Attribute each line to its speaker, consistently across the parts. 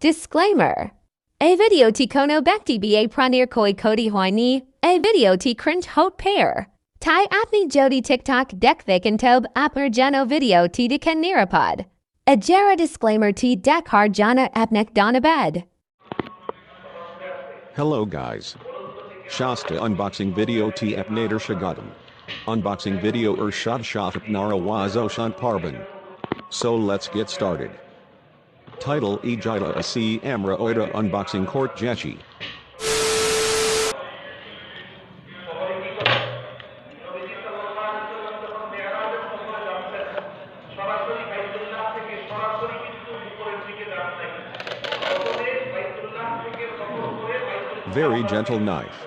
Speaker 1: Disclaimer. A video ti kono bekti ba pranir koi kodi hoini, a video ti cringe hot pair. Tai apni jodi tiktok dekvik and tob apner jano video ti dekan nirapod. A jara disclaimer ti dekhar jana apnek donabed.
Speaker 2: Hello guys. Shasta unboxing video t apnader shagadam. Unboxing video ur shad shot nara wazo shant parban. So let's get started. Title Ejida Asi Amra Oida Unboxing Court
Speaker 3: Jachi.
Speaker 2: Very gentle knife.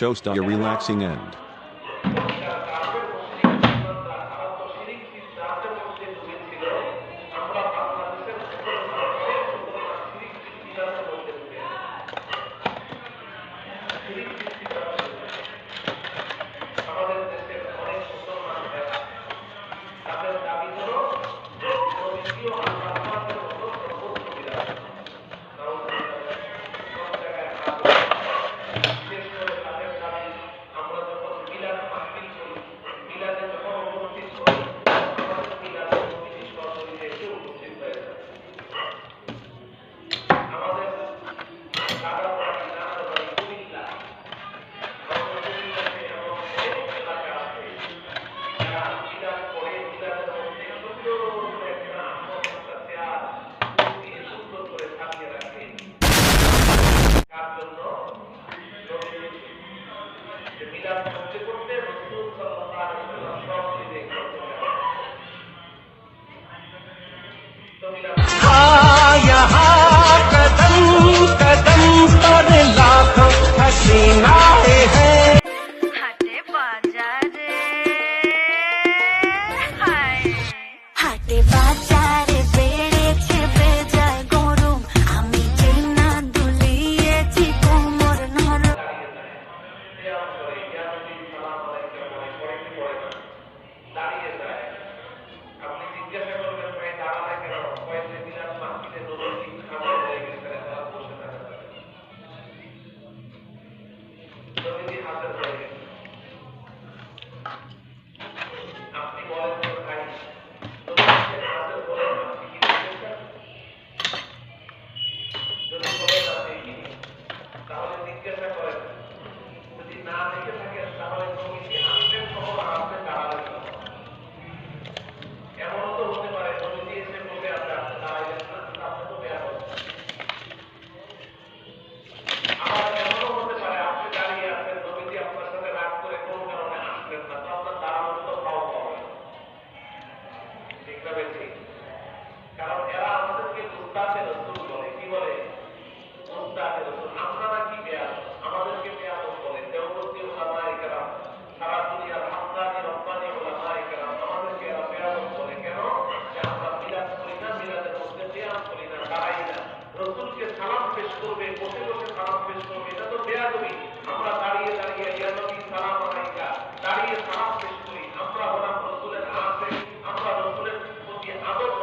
Speaker 3: shows to
Speaker 2: a relaxing end.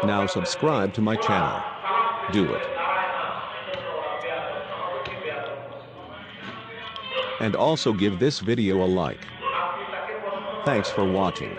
Speaker 2: Now subscribe to my channel. Do it. And also give this video a like. Thanks for watching.